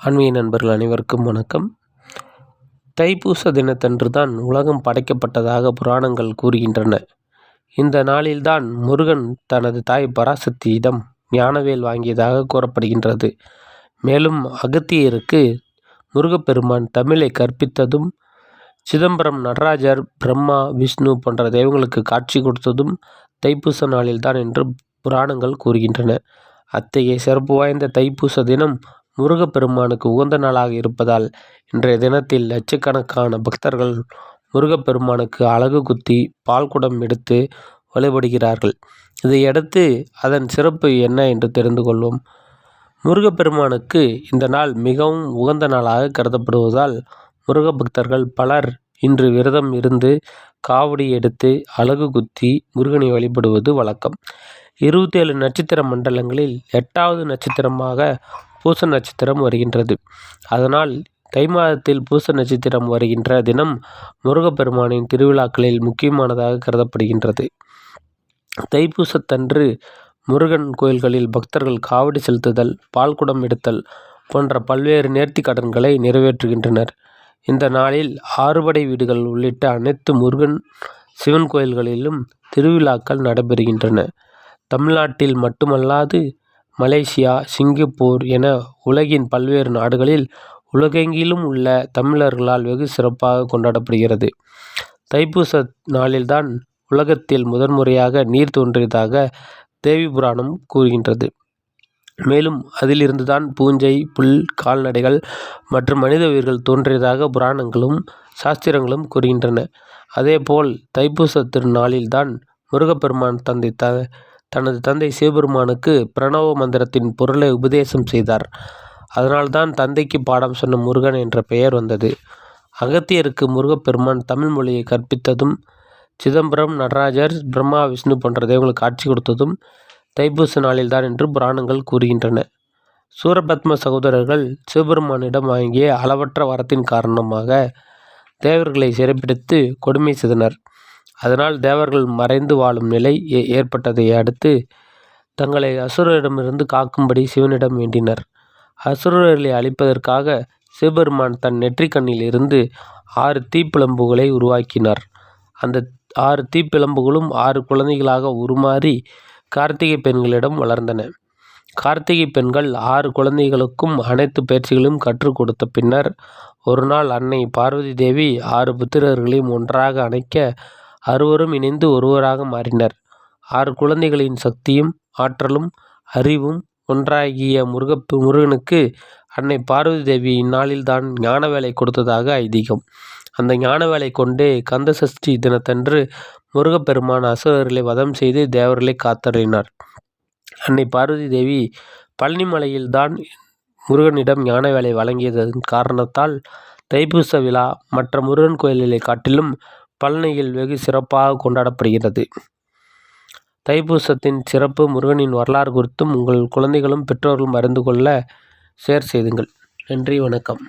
ஆன்மீக நண்பர்கள் அனைவருக்கும் வணக்கம். தைப்பூச தினத்தன்று தான் உலகம் படைக்கப்பட்டதாக புராணங்கள் கூறுகின்றன. இந்த நாளில்தான் முருகன் தனது தாய் பராசக்தியிடம் ஞானவேல் வாங்கியதாக கூறப்படுகின்றது. மேலும் அகத்தியருக்கு முருகப்பெருமான் தமிழை கற்பித்ததும் சிதம்பரம் நடராஜர் பிரம்மா விஷ்ணு போன்ற தெய்வங்களுக்கு காட்சி கொடுத்ததும் தைப்பூச நாளில்தான் என்று புராணங்கள் கூறுகின்றன. அத்தகைய சிறப்பு வாய்ந்த தைப்பூச தினம் முருகப்பெருமானுக்கு உகந்த நாளாக இருப்பதால் இன்றைய தினத்தில் லட்சக்கணக்கான பக்தர்கள் முருகப்பெருமானுக்கு அழகு குத்தி பால் குடம் எடுத்து வழிபடுகிறார்கள். இதையடுத்து அதன் சிறப்பு என்ன என்று தெரிந்து கொள்வோம். முருகப்பெருமானுக்கு இந்த நாள் மிகவும் உகந்த நாளாக கருதப்படுவதால் முருக பக்தர்கள் பலர் இன்று விரதம் இருந்து காவடி எடுத்து அழகு குத்தி முருகனை வழிபடுவது வழக்கம். இருபத்தி ஏழு நட்சத்திர மண்டலங்களில் எட்டாவது நட்சத்திரமாக பூச நட்சத்திரம் வருகின்றது. அதனால் தை மாதத்தில் பூச நட்சத்திரம் வருகின்ற தினம் முருகப்பெருமானின் திருவிழாக்களில் முக்கியமானதாக கருதப்படுகின்றது. தைப்பூசத்தன்று முருகன் கோயில்களில் பக்தர்கள் காவடி செலுத்துதல் பால்குடம் எடுத்தல் போன்ற பல்வேறு நேர்த்தி கடன்களை நிறைவேற்றுகின்றனர். இந்த நாளில் ஆறுபடை வீடுகள் உள்ளிட்ட அனைத்து முருகன் சிவன் கோயில்களிலும் திருவிழாக்கள் நடைபெறுகின்றன. தமிழ்நாட்டில் மட்டுமல்லாது மலேசியா சிங்கப்பூர் என உலகின் பல்வேறு நாடுகளில் உலகெங்கிலும் உள்ள தமிழர்களால் வெகு சிறப்பாக கொண்டாடப்படுகிறது. தைப்பூச நாளில்தான் உலகத்தில் முதன்முறையாக நீர் தோன்றியதாக தேவி புராணம் கூறுகின்றது. மேலும் அதிலிருந்துதான் பூஞ்சை புல் கால்நடைகள் மற்றும் மனித உயிர்கள் தோன்றியதாக புராணங்களும் சாஸ்திரங்களும் கூறுகின்றன. அதேபோல் தைப்பூச திருநாளில்தான் முருகப்பெருமான் தந்தை த தனது தந்தை சிவபெருமானுக்கு பிரணவ மந்திரத்தின் பொருளை உபதேசம் செய்தார். அதனால்தான் தந்தைக்கு பாடம் சொன்ன முருகன் என்ற பெயர் வந்தது. அகத்தியருக்கு முருகப்பெருமான் தமிழ் மொழியை கற்பித்ததும் சிதம்பரம் நடராஜர் பிரம்மா விஷ்ணு போன்ற தெய்வங்களுக்கு காட்சி கொடுத்ததும் தைப்பூச நாளில்தான் என்று புராணங்கள் கூறுகின்றன. சூரபத்ம சகோதரர்கள் சிவபெருமானிடம் வாங்கிய அளவற்ற வரத்தின் காரணமாக தேவர்களை சிறைப்பிடித்து கொடுமை செய்தனர். அதனால் தேவர்கள் மறைந்து வாழும் நிலை ஏற்பட்டதை அடுத்து தங்களை அசுரரிடமிருந்து காக்கும்படி சிவனிடம் வேண்டினர். அசுரர்களை அழிப்பதற்காக சிவபெருமான் தன் நெற்றிக்கண்ணில் இருந்து ஆறு தீப்பிளம்புகளை உருவாக்கினார். அந்த ஆறு தீப்பிளம்புகளும் ஆறு குழந்தைகளாக உருமாறி கார்த்திகை பெண்களிடம் வளர்ந்தன. கார்த்திகை பெண்கள் ஆறு குழந்தைகளுக்கும் அனைத்து பயிற்சிகளையும் கற்றுக் கொடுத்த பின்னர் ஒரு நாள் அன்னை பார்வதி தேவி ஆறு புத்திரர்களையும் ஒன்றாக அணைக்க அறுவரும் இணைந்து ஒருவராக மாறினர். ஆறு குழந்தைகளின் சக்தியும் ஆற்றலும் அறிவும் ஒன்றாகிய முருக முருகனுக்கு அன்னை பார்வதி தேவி இந்நாளில்தான் ஞான வேலை கொடுத்ததாக ஐதீகம். அந்த ஞான வேலை கொண்டே கந்த சஷ்டி தினத்தன்று முருகப்பெருமான் அசுரர்களை வதம் செய்து தேவர்களை காத்தறினார் அன்னை பார்வதி தேவி பழனிமலையில்தான் முருகனிடம் ஞான வேலை வழங்கியதன் காரணத்தால் தைப்பூச விழா மற்ற முருகன் கோயில்களை காட்டிலும் பழனியில் வெகு சிறப்பாக கொண்டாடப்படுகிறது. தைப்பூசத்தின் சிறப்பு முருகனின் வரலாறு குறித்தும் உங்கள் குழந்தைகளும் பெற்றோர்களும் அறிந்து கொள்ள ஷேர் செய்துங்கள். நன்றி வணக்கம்.